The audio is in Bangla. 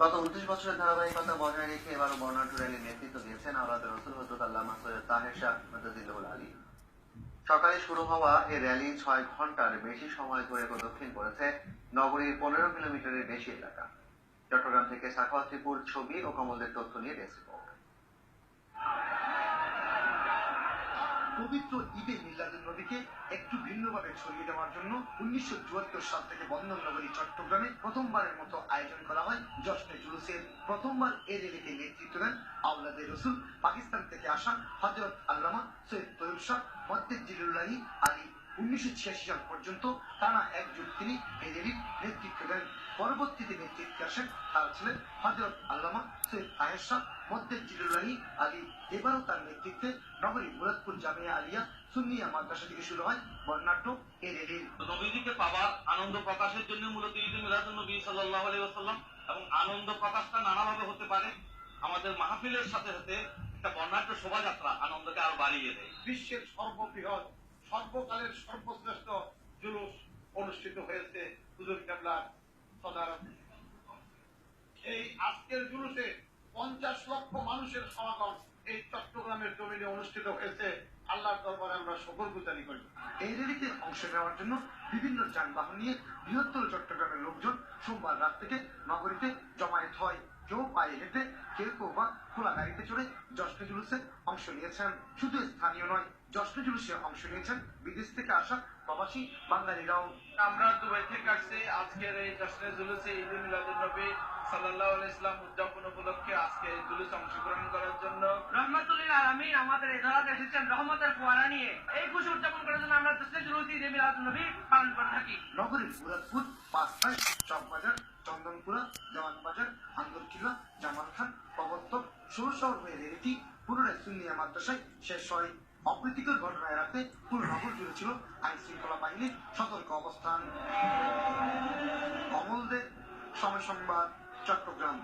গত উনত্রিশ বছরের ধারাবাহিকতা বজায় রেখে এবারও বর্ণাঢ্য র্যালির নেতৃত্ব দিয়েছেন আওলাদের রসুল হজরত আল্লামা সৈয়দ তাহের শাহ আলী। সকালে শুরু হওয়া এই র্যালি ছয় ঘণ্টার বেশি সময় ধরে প্রদক্ষিণ করেছে নগরীর পনেরো কিলোমিটারের বেশি এলাকা। চট্টগ্রাম থেকে সাখাওয়াত্রীপুর ছবি ও কমলদের তথ্য নিয়ে ডেস্ক পবিত্র ঈদে মিলাদুল নবীকে একটু ভিন্নভাবে ছড়িয়ে দেওয়ার জন্য উনিশশো সাল থেকে বন্ধন নগরী চট্টগ্রামে প্রথমবারের মতো আয়োজন করা প্রথমবার এ র্যালিকে নেতৃত্ব দেন আউলাদে রসুল। পাকিস্তান থেকে আসা হজরত আল্লামা সৈয়দ তৈব শাহ মদ্দিদ জিলুল্লাহি আলী উনিশশো ছিয়াশি সাল পর্যন্ত টানা এক তিনি এই র্যালির নেতৃত্ব দেন। পরবর্তীতে নেতৃত্বে আসেন তার ছিলেন হজরত আল্লামা সৈয়দ তাহের শাহ মদ্দিদ জিলুল্লাহি আলী। এবারও তার নেতৃত্বে নগরী মুরাদপুর জামিয়া আলিয়া সুন্নিয়া মাদ্রাসা থেকে শুরু হয় বর্ণাঢ্য এই র্যালির নবীজিকে পাওয়ার আনন্দ প্রকাশের জন্য মূলত ঈদ মিলাদুল নবী সাল্লাল্লাহু আলাইহি ওয়াসাল্লাম এবং আনন্দ প্রকাশটা নানাভাবে হতে পারে, আমাদের মাহফিলের সাথে সাথে একটা বর্ণাঢ্য শোভাযাত্রা আনন্দকে আরও বাড়িয়ে দেয়। বিশ্বের সর্ববৃহৎ, সর্বকালের সর্বশ্রেষ্ঠ জুলুস অনুষ্ঠিত হয়েছে হুজুর কেবলার সদারতে। এই আজকের জুলুসে পঞ্চাশ লক্ষ মানুষের সমাগম এই চট্টগ্রামের জমিনে অনুষ্ঠিত হয়েছে। আল্লাহর দরবারে আমরা সকল গুজারি করি। এই র্যালিতে অংশ নেওয়ার জন্য বিভিন্ন যানবাহন নিয়ে বৃহত্তর চট্টগ্রামের লোকজন সোমবার রাত থেকে নগরীতে জমায়েত হয়। কেউ পায়ে হেঁটে, কেউ কেউ বা খোলা গাড়িতে চড়ে জশ্নে জুলুসে অংশ নিয়েছেন। শুধু স্থানীয় নয় জশ্নে জুলুসে অংশ নিয়েছেন বিদেশ থেকে আসা প্রবাসী বাঙালিরাও। আমরা দুবাই থেকে আসছি। আজকের এই জশ্নে জুলুসে ঈদ মিলাদুল নবী সাল্লাল্লাহু আলাইহি ইসলাম উদযাপন এই অংশগ্রহণ করার জন্য। রহমতুল্লিল আলমিন আমাদের এধারাতে এসেছেন রহমতের ফোয়ারা নিয়ে। এই খুশি উদযাপন করার জন্য আমরা নবী পালন করে থাকি। নগরীর মুরাদপুর পাঁচটায় চকবাজার চন্দনপুরা দেওয়ানবাজার আন্দরকিল্লা জামাল খান প্রবর্তক সৌর শহর হয়ে রেলিটি পুনরায় সুন্নিয়া মাদ্রাসায় শেষ হয়। অপ্রীতিকর ঘটনা এড়াতে পুরো নগর জুড়ে ছিল আইন শৃঙ্খলা বাহিনীর সতর্ক অবস্থান। কমল দে সময় সংবাদ চট্টগ্রাম।